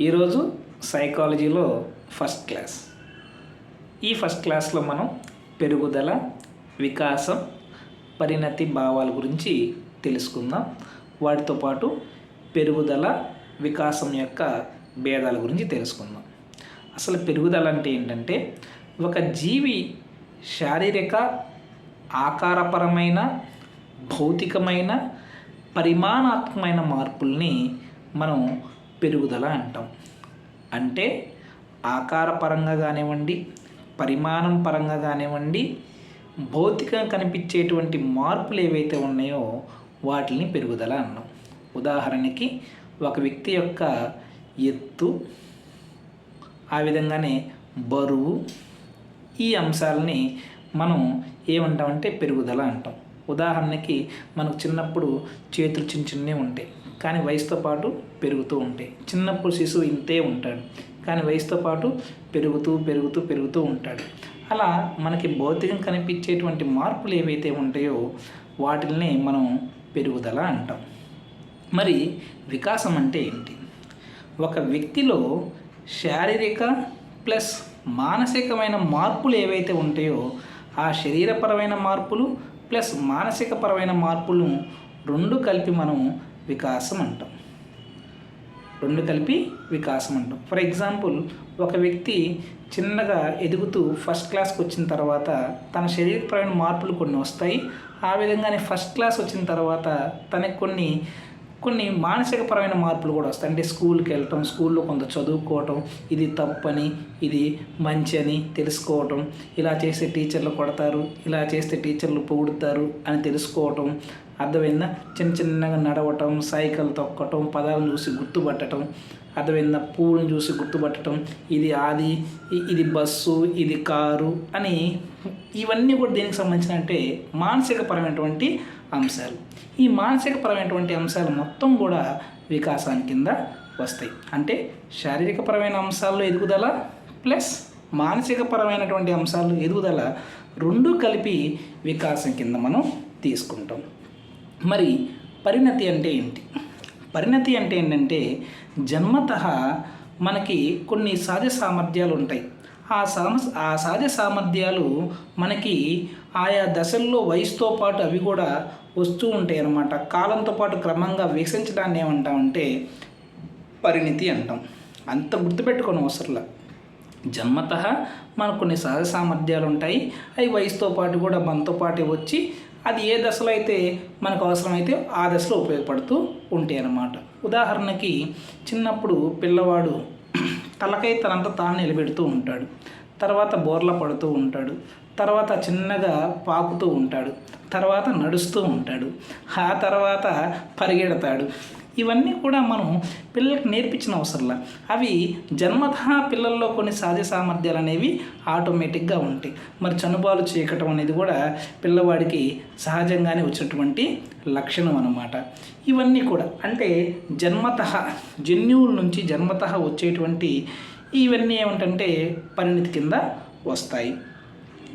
ఈరోజు సైకాలజీలో first class. ఈ ఫస్ట్ క్లాస్లో మనం పెరుగుదల వికాసం పరిణతి భావాల గురించి తెలుసుకుందాం. వాటితో పాటు పెరుగుదల వికాసం యొక్క భేదాల గురించి తెలుసుకుందాం. అసలు పెరుగుదల అంటే ఏంటంటే ఒక జీవి శారీరక ఆకారపరమైన భౌతికమైన పరిమాణాత్మకమైన మార్పుల్ని మనం పెరుగుదల అంటాం. అంటే ఆకారపరంగా కానివ్వండి పరిమాణం పరంగా కానివ్వండి భౌతికంగా కనిపించేటువంటి మార్పులు ఏవైతే ఉన్నాయో వాటిని పెరుగుదల అన్నాం. ఉదాహరణకి ఒక వ్యక్తి యొక్క ఎత్తు ఆ విధంగానే బరువు ఈ అంశాలని మనం ఏమంటామంటే పెరుగుదల అంటాం. ఉదాహరణకి మనకు చిన్నప్పుడు చేతులు చిన్న చిన్నవి ఉంటాయి. కానీ వయసుతో పాటు పెరుగుతూ ఉంటాయి చిన్నప్పుడు శిశువు ఇంతే ఉంటాడు. కానీ వయసుతో పాటు పెరుగుతూ పెరుగుతూ పెరుగుతూ ఉంటాడు. అలా మనకి భౌతికం కనిపించేటువంటి మార్పులు ఏవైతే ఉంటాయో వాటిల్ని మనం పెరుగుదల అంటాం. మరి వికాసం అంటే ఏంటి? ఒక వ్యక్తిలో శారీరక ప్లస్ మానసికమైన మార్పులు ఏవైతే ఉంటాయో ఆ శరీరపరమైన మార్పులు ప్లస్ మానసికపరమైన మార్పులు రెండు కలిపి మనం వికాసం అంటాం రెండు కలిపి వికాసం అంటాం ఫర్ ఎగ్జాంపుల్ ఒక వ్యక్తి చిన్నగా ఎదుగుతూ ఫస్ట్ క్లాస్కి వచ్చిన తర్వాత తన శరీరపరమైన మార్పులు కొన్ని వస్తాయి. ఆ విధంగానే ఫస్ట్ క్లాస్ వచ్చిన తర్వాత తనకి కొన్ని కొన్ని మానసికపరమైన మార్పులు కూడా వస్తాయి. అంటే స్కూల్కి వెళ్ళటం స్కూల్లో కొంత చదువుకోవటం ఇది తప్పని ఇది మంచి అని తెలుసుకోవటం. ఇలా చేస్తే టీచర్లు కొడతారు ఇలా చేస్తే టీచర్లు పొగుడుతారు అని తెలుసుకోవటం. అర్థమైందా? చిన్న చిన్నగా నడవటం సైకిల్ తొక్కటం పదాలను చూసి గుర్తుపట్టడం అర్థమైందా? పూలను చూసి గుర్తుపట్టడం ఇది ఆది ఇది బస్సు ఇది కారు అని ఇవన్నీ కూడా దేనికి సంబంధించిన అంటే మానసికపరమైనటువంటి అంశాలు. ఈ మానసికపరమైనటువంటి అంశాలు మొత్తం కూడా వికాసాని కింద వస్తాయి. అంటే శారీరకపరమైన అంశాల్లో ఎదుగుదల ప్లస్ మానసికపరమైనటువంటి అంశాలు ఎదుగుదల రెండు కలిపి వికాసం కింద మనం తీసుకుంటాం. మరి పరిణతి అంటే ఏంటి? పరిణతి అంటే ఏంటంటే జన్మత మనకి కొన్ని సహజ సామర్థ్యాలు ఉంటాయి. ఆ సామ ఆ సహజ సామర్థ్యాలు మనకి ఆయా దశల్లో వయసుతో పాటు అవి కూడా వస్తూ ఉంటాయి అన్నమాట. కాలంతో పాటు క్రమంగా వికసించడాన్ని ఏమంటామంటే పరిణితి అంటాం. అంత గుర్తుపెట్టుకోని అవసరంలా. జన్మత మనకు కొన్ని సహజ సామర్థ్యాలు ఉంటాయి. అవి వయసుతో పాటు కూడా మనతో పాటు వచ్చి అది ఏ దశలో అయితే మనకు అవసరమైతే ఆ దశలో ఉపయోగపడుతూ ఉంటాయి అన్నమాట ఉదాహరణకి చిన్నప్పుడు పిల్లవాడు తలకై తనంత తాను నిలబెడుతూ ఉంటాడు. తర్వాత బోర్ల పడుతూ ఉంటాడు. తర్వాత చిన్నగా పాకుతూ ఉంటాడు. తర్వాత నడుస్తూ ఉంటాడు. ఆ తర్వాత పరిగెడతాడు. ఇవన్నీ కూడా మనం పిల్లలకు నేర్పించిన అవసరంలా. అవి జన్మతః పిల్లల్లో కొన్ని సహజ సామర్థ్యాలు అనేవి ఆటోమేటిక్గా ఉంటాయి. మరి చనుబాలు చీకటం అనేది కూడా పిల్లవాడికి సహజంగానే వచ్చినటువంటి లక్షణం అన్నమాట. ఇవన్నీ కూడా అంటే జన్మతః జన్యువుల నుంచి జన్మతః వచ్చేటువంటి ఇవన్నీ ఏమిటంటే పరిణితి కింద వస్తాయి.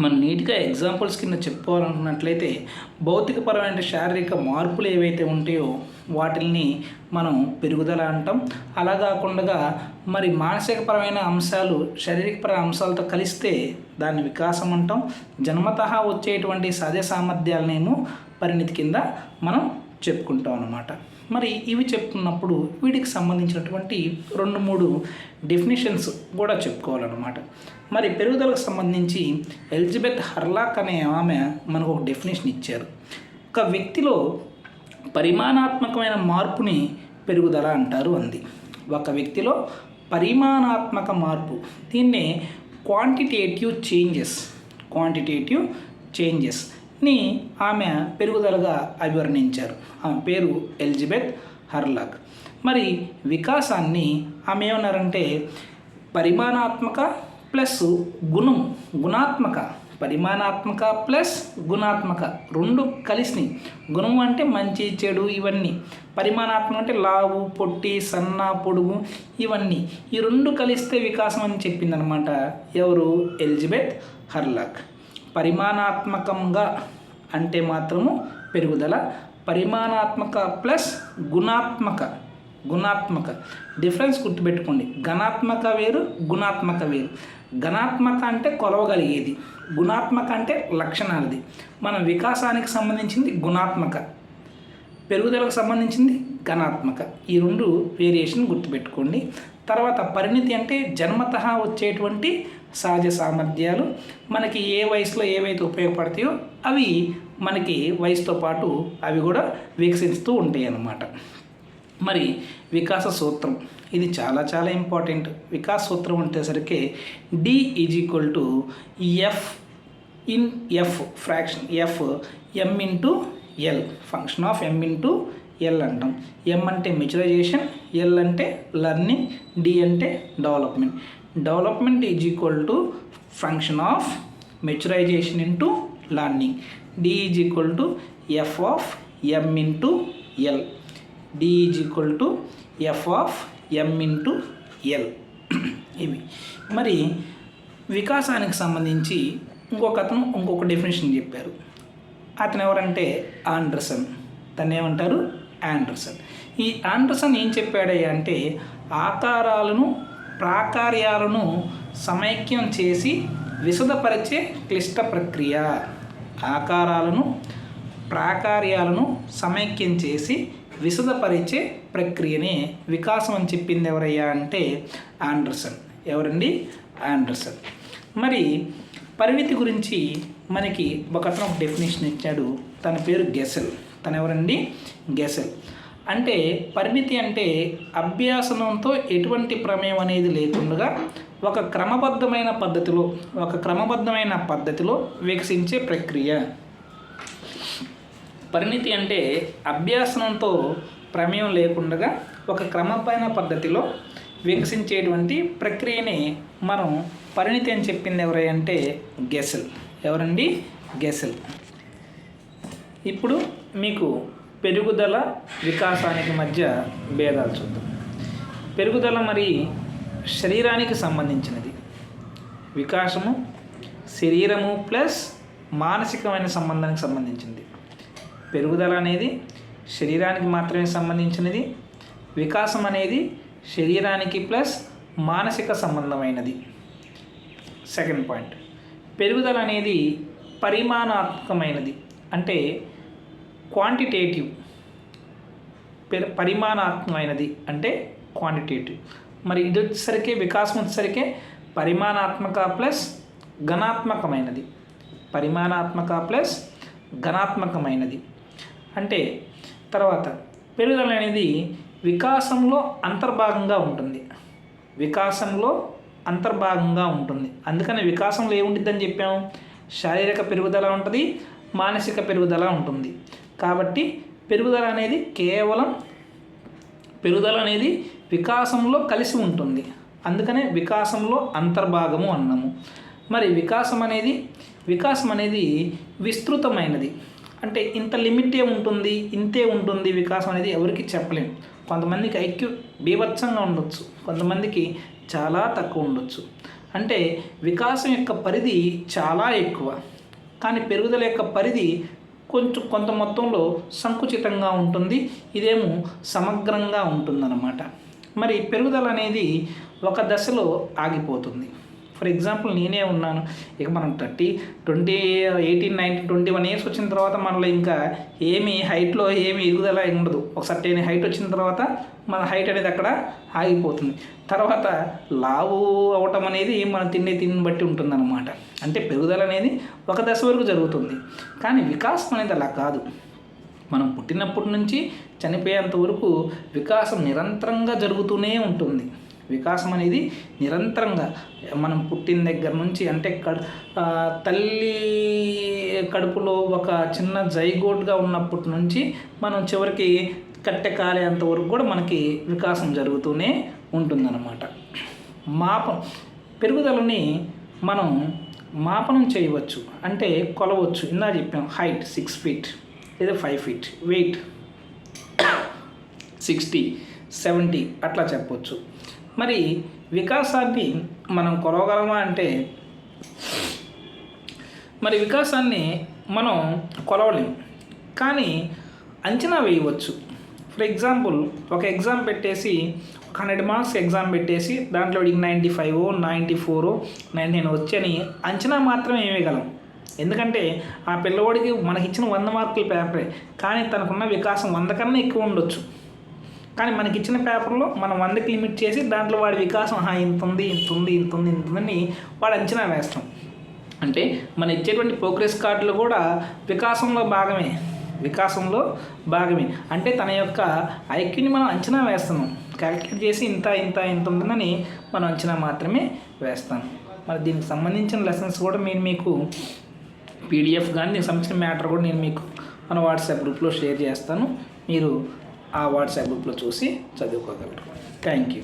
మనం నీట్గా ఎగ్జాంపుల్స్ కింద చెప్పుకోవాలనుకున్నట్లయితే భౌతికపరమైన శారీరక మార్పులు ఏవైతే ఉంటాయో వాటిల్ని మనం పెరుగుదల అంటాం. అలా కాకుండా మరి మానసికపరమైన అంశాలు శారీరకపరమైన అంశాలతో కలిస్తే దాన్ని వికాసం అంటాం. జన్మత వచ్చేటువంటి సహజ సామర్థ్యాలనేమో పరిణితి కింద మనం చెప్పుకుంటాం అన్నమాట. మరి ఇవి చెప్పుకున్నప్పుడు వీటికి సంబంధించినటువంటి రెండు మూడు డెఫినేషన్స్ కూడా చెప్పుకోవాలన్నమాట. మరి పెరుగుదలకు సంబంధించి ఎలిజబెత్ హర్లాక్ అనే ఆమె మనకు ఒక డెఫినేషన్ ఇచ్చారు. ఒక వ్యక్తిలో పరిమాణాత్మకమైన మార్పుని పెరుగుదల అంటారు అంది. ఒక వ్యక్తిలో పరిమాణాత్మక మార్పు దీన్నే క్వాంటిటేటివ్ చేంజెస్ క్వాంటిటేటివ్ చేంజెస్ని ఆమె పెరుగుదలగా అభివర్ణించారు. ఆమె పేరు ఎలిజబెత్ హర్లాక్ మరి వికాసాన్ని ఆమె ఏమన్నారంటే పరిమాణాత్మక ప్లస్ గుణం గుణాత్మక పరిమాణాత్మక ప్లస్ గుణాత్మక రెండు కలిసినాయి. గుణం అంటే మంచి చెడు ఇవన్నీ. పరిమాణాత్మక అంటే లావు పొట్టి సన్న పొడుగు ఇవన్నీ. ఈ రెండు కలిస్తే వికాసం అని చెప్పిందనమాట ఎవరు? Elizabeth Hurlock. పరిమాణాత్మకంగా అంటే మాత్రము పెరుగుదల పరిమాణాత్మక ప్లస్ గుణాత్మక. గుణాత్మక. డిఫరెన్స్ గుర్తుపెట్టుకోండి. ఘనాత్మక వేరు గుణాత్మక వేరు. ఘనాత్మక అంటే కొలవగలిగేది. గుణాత్మక అంటే లక్షణాలది. మన వికాసానికి సంబంధించింది గుణాత్మక. పెరుగుదలకు సంబంధించింది ఘనాత్మక. ఈ రెండు వేరియేషన్ గుర్తుపెట్టుకోండి. తర్వాత పరిణితి అంటే జన్మత వచ్చేటువంటి సహజ సామర్థ్యాలు. మనకి ఏ వయసులో ఏవైతే ఉపయోగపడతాయో అవి మనకి వయసుతో పాటు అవి కూడా వికసిస్తూ ఉంటాయి అన్నమాట మరి వికాస సూత్రం. ఇది చాలా చాలా ఇంపార్టెంట్. వికాస సూత్రం ఉండేసరికి D is equal to F in F fraction F M into L function of M into L అంటాం. ఎం అంటే మెచ్యురైజేషన్ ఎల్ అంటే లర్నింగ్ డి అంటే development development is equal to function of maturisation into learning D is equal to F of M into L D is equal to F of M into L ఇవి. మరి వికాసానికి సంబంధించి ఇంకొక అతను ఇంకొక definition చెప్పారు. అతను ఎవరంటే ఆండర్సన్. తను ఏమంటారు? ఆండర్సన్. ఈ ఆండర్సన్ ఏం చెప్పాడయ్యా అంటే ఆకారాలను ప్రాకార్యాలను సమైక్యం చేసి విశదపరిచే క్లిష్ట ప్రక్రియ. ఆకారాలను ప్రాకార్యాలను సమైక్యం చేసి విశదపరిచే ప్రక్రియనే వికాసం అని చెప్పింది ఎవరయ్యా అంటే ఆండర్సన్. ఎవరండి? ఆండర్సన్. మరి పరిమితి గురించి మనకి ఒక ఒక డెఫినేషన్ ఇచ్చాడు. తన పేరు గెసెల్. తను ఎవరండి? గెసెల్. అంటే పరిమితి అంటే అభ్యాసనంతో ఎటువంటి ప్రమేయం అనేది లేకుండా ఒక క్రమబద్ధమైన పద్ధతిలో ఒక క్రమబద్ధమైన పద్ధతిలో వికసించే ప్రక్రియ. పరిణితి అంటే అభ్యాసనంతో ప్రమేయం లేకుండా ఒక క్రమమైన పద్ధతిలో వికసించేటువంటి ప్రక్రియని మనం పరిణితి అని చెప్పింది ఎవరై అంటే గెసెల్. ఎవరండి? గెసెల్. ఇప్పుడు మీకు పెరుగుదల వికాసానికి మధ్య భేదాలు చూద్దాం. పెరుగుదల మరి శరీరానికి సంబంధించినది. వికాసము శరీరము ప్లస్ మానసికమైన సంబంధానికి సంబంధించింది. పెరుగుదల అనేది శరీరానికి మాత్రమే సంబంధించినది వికాసం అనేది శరీరానికి ప్లస్ మానసిక సంబంధమైనది. Second point. పెరుగుదల అనేది పరిమాణాత్మకమైనది. అంటే క్వాంటిటేటివ్. పరిమాణాత్మకమైనది అంటే క్వాంటిటేటివ్. మరి ఇది వచ్చేసరికి వికాసం వచ్చేసరికి పరిమాణాత్మక ప్లస్ ఘనాత్మకమైనది. పరిమాణాత్మక ప్లస్ ఘనాత్మకమైనది. అంటే తర్వాత పెరుగుదల అనేది వికాసంలో అంతర్భాగంగా ఉంటుంది. వికాసంలో అంతర్భాగంగా ఉంటుంది. అందుకని వికాసంలో ఏముంటుందని చెప్పాము? శారీరక పెరుగుదల ఉంటుంది మానసిక పెరుగుదల ఉంటుంది. కాబట్టి పెరుగుదల అనేది కేవలం పెరుగుదల అనేది వికాసంలో కలిసి ఉంటుంది. అందుకనే వికాసంలో అంతర్భాగము అన్నాము. మరి వికాసం అనేది వికాసం అనేది విస్తృతమైనది. అంటే ఇంత లిమిటే ఉంటుంది ఇంతే ఉంటుంది వికాసం అనేది ఎవరికి చెప్పలేము కొంతమందికి ఐక్యూ బీభత్సంగా ఉండొచ్చు కొంతమందికి చాలా తక్కువ ఉండొచ్చు. అంటే వికాసం యొక్క పరిధి చాలా ఎక్కువ. కానీ పెరుగుదల యొక్క పరిధి కొంచెం కొంత మొత్తంలో సంకుచితంగా ఉంటుంది ఇదేమో సమగ్రంగా ఉంటుందన్నమాట. మరి పెరుగుదల అనేది ఒక దశలో ఆగిపోతుంది. ఫర్ ఎగ్జాంపుల్ నేనే ఉన్నాను. ఇక మనం thirty twenty eighteen nineteen twenty one years వచ్చిన తర్వాత మనలో ఇంకా ఏమి హైట్లో ఏమి ఎదుగుదల ఉండదు. ఒక సర్టైన్ హైట్ వచ్చిన తర్వాత మన హైట్ అనేది అక్కడ ఆగిపోతుంది. తర్వాత లావు అవటం అనేది మనం తిండి తిని బట్టి ఉంటుందన్నమాట. అంటే పెరుగుదల అనేది ఒక దశ వరకు జరుగుతుంది. కానీ వికాసం అనేది అలా కాదు. మనం పుట్టినప్పటి నుంచి చనిపోయేంత వరకు వికాసం నిరంతరంగా జరుగుతూనే ఉంటుంది. వికాసం అనేది నిరంతరంగా మనం పుట్టిన దగ్గర నుంచి అంటే కడు తల్లి కడుపులో ఒక చిన్న జైగోడ్గా ఉన్నప్పటి నుంచి మనం చివరికి కట్టె కాలేంత వరకు కూడా మనకి వికాసం జరుగుతూనే ఉంటుందన్నమాట. మాపం పెరుగుదలని మనం మాపనం చేయవచ్చు. అంటే కొలవచ్చు. ఇందా చెప్పాం. Height six feet. లేదా five feet. Weight sixty seventy అట్లా చెప్పవచ్చు మరి వికాసాన్ని మనం కొలవగలమా అంటే మరి వికాసాన్ని మనం కొలవలేం. కానీ అంచనా వేయవచ్చు. ఫర్ ఎగ్జాంపుల్ ఒక ఎగ్జామ్ పెట్టేసి ఒక హండ్రెడ్ మార్క్స్ ఎగ్జామ్ పెట్టేసి దాంట్లో ninety five ninety four nine nine వచ్చని అంచనా మాత్రమే వేయగలం. ఎందుకంటే ఆ పిల్లవాడికి మనకి ఇచ్చిన వంద మార్కుల పేపరే. కానీ తనకున్న వికాసం వంద కన్నా ఎక్కువ ఉండొచ్చు. కానీ మనకి ఇచ్చిన పేపర్లో మనం వందకి లిమిట్ చేసి దాంట్లో వాడి వికాసం "ఆహా, ఇంత ఉంది ఇంత ఉంది ఇంత ఉంది ఇంత ఉందని వాడు అంచనా వేస్తాం. అంటే మన ఇచ్చేటువంటి ప్రోగ్రెస్ కార్డులు కూడా వికాసంలో భాగమే వికాసంలో భాగమే. అంటే తన యొక్క ఐక్యూని మనం అంచనా వేస్తున్నాం. క్యాలిక్యులేట్ చేసి ఇంత ఇంత ఇంత ఉంటుందని మనం అంచనా మాత్రమే వేస్తాం. మరి దీనికి సంబంధించిన లెసన్స్ కూడా నేను మీకు పీడిఎఫ్ కానీ దీనికి సంబంధించిన మ్యాటర్ కూడా నేను మీకు మన వాట్సాప్ గ్రూప్లో షేర్ చేస్తాను. మీరు ఆ వాట్సాప్ గ్రూప్లో చూసి చదువుకోగలరు. Thank you